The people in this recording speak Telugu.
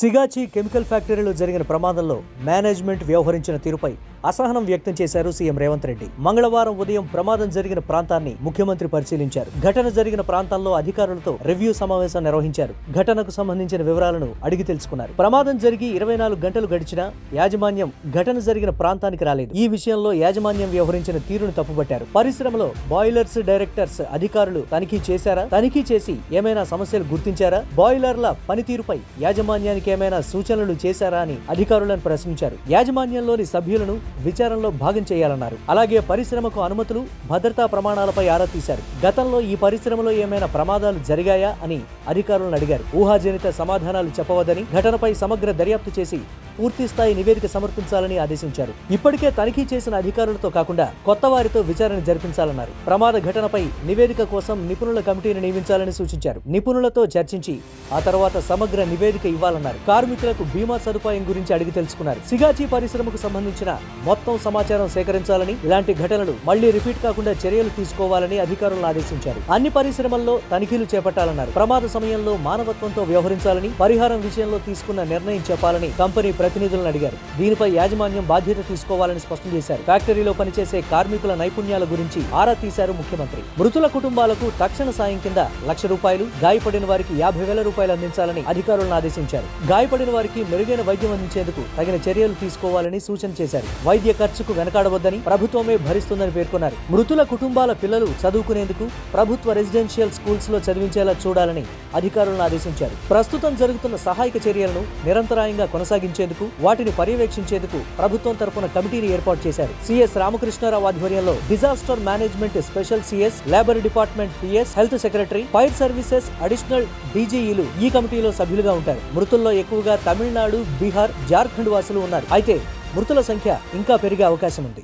సిగాచి కెమికల్ ఫ్యాక్టరీలో జరిగిన ప్రమాదంలో మేనేజ్మెంట్ వ్యవహరించిన తీరుపై అసహనం వ్యక్తం చేశారు సీఎం రేవంత్ రెడ్డి. మంగళవారం ఉదయం ప్రమాదం జరిగిన ప్రాంతాన్ని ముఖ్యమంత్రి పరిశీలించారు. ఘటన జరిగిన ప్రాంతాల్లో అధికారులతో రివ్యూ సమావేశం నిర్వహించారు. ఘటనకు సంబంధించిన వివరాలను అడిగి తెలుసుకున్నారు. ప్రమాదం జరిగి ఇరవై నాలుగు గంటలు గడిచినా యాజమాన్యం ఘటన జరిగిన ప్రాంతానికి రాలేదు. ఈ విషయంలో యాజమాన్యం వ్యవహరించిన తీరును తప్పుపట్టారు. పరిశ్రమలో బాయిలర్స్ డైరెక్టర్స్ అధికారులు తనిఖీ చేశారా? తనిఖీ చేసి ఏమైనా సమస్యలు గుర్తించారా? బాయిలర్ల పనితీరుపై యాజమాన్యానికి ఏమైనా సూచనలు చేశారా అని అధికారులను ప్రశ్నించారు. యాజమాన్యంలోని సభ్యులను విచారణలో భాగం చేయాలన్నారు. అలాగే పరిశ్రమకు అనుమతులు భద్రతా ప్రమాణాలపై ఆరా తీశారు. గతంలో ఈ పరిశ్రమలో ఏమైనా ప్రమాదాలు జరిగాయా అని అధికారులను అడిగారు. ఊహాజనిత సమాధానాలు చెప్పవద్దని ఘటనపై సమగ్ర దర్యాప్తు చేసి పూర్తి స్థాయి నివేదిక సమర్పించాలని ఆదేశించారు. ఇప్పటికే తనిఖీ చేసిన అధికారులతో కాకుండా కొత్త వారితో విచారణ జరిపించాలన్నారు. ప్రమాద ఘటనపై నివేదిక కోసం నిపుణుల కమిటీని నియమించాలని సూచించారు. నిపుణులతో చర్చించి ఆ తర్వాత సమగ్ర నివేదిక ఇవ్వాలన్నారు. కార్మికులకు బీమా సదుపాయం గురించి అడిగి తెలుసుకున్నారు. సిగాచి పరిశ్రమకు సంబంధించిన మొత్తం సమాచారం సేకరించాలని ఇలాంటి ఘటనలు మళ్ళీ రిపీట్ కాకుండా చర్యలు తీసుకోవాలని అధికారులను ఆదేశించారు. అన్ని పరిశ్రమల్లో తనిఖీలు చేపట్టాలన్నారు. ప్రమాద సమయంలో మానవత్వంతో వ్యవహరించాలని పరిహారం విషయంలో తీసుకున్న నిర్ణయం చెప్పాలని కంపెనీ ప్రతినిధులను అడిగారు. దీనిపై యాజమాన్యం బాధ్యత తీసుకోవాలని స్పష్టం చేశారు. ఫ్యాక్టరీలో పనిచేసే కార్మికుల నైపుణ్యాల గురించి ఆరా తీశారు ముఖ్యమంత్రి. మృతుల కుటుంబాలకు తక్షణ సాయం కింద లక్ష రూపాయలు గాయపడిన వారికి యాభై వేల రూపాయలు అందించాలని అధికారులను ఆదేశించారు. గాయపడిన వారికి మెరుగైన వైద్యం అందించేందుకు తగిన చర్యలు తీసుకోవాలని సూచన చేశారు. వైద్య ఖర్చుకు వెనకాడవద్దని ప్రభుత్వమే భరిస్తుందని పేర్కొన్నారు. మృతుల కుటుంబాల పిల్లలు చదువుకునేందుకు ప్రభుత్వ రెసిడెన్షియల్ స్కూల్స్లో చదివించేలా చూడాలని అధికారులను ఆదేశించారు. ప్రస్తుతం జరుగుతున్న సహాయక చర్యలను నిరంతరాయంగా కొనసాగించేందుకు వాటిని పర్యవేక్షించేందుకు ప్రభుత్వం తరపున కమిటీని ఏర్పాటు చేశారు. సిఎస్ రామకృష్ణారావు ఆధ్వర్యంలో disaster management special C S labour department P S health secretary fire services additional డీజీఈలు ఈ కమిటీలో సభ్యులుగా ఉంటారు. మృతుల్లో ఎక్కువగా తమిళనాడు బీహార్ జార్ఖండ్ వాసులు ఉన్నారు. అయితే మృతుల సంఖ్య ఇంకా పెరిగే అవకాశం ఉంది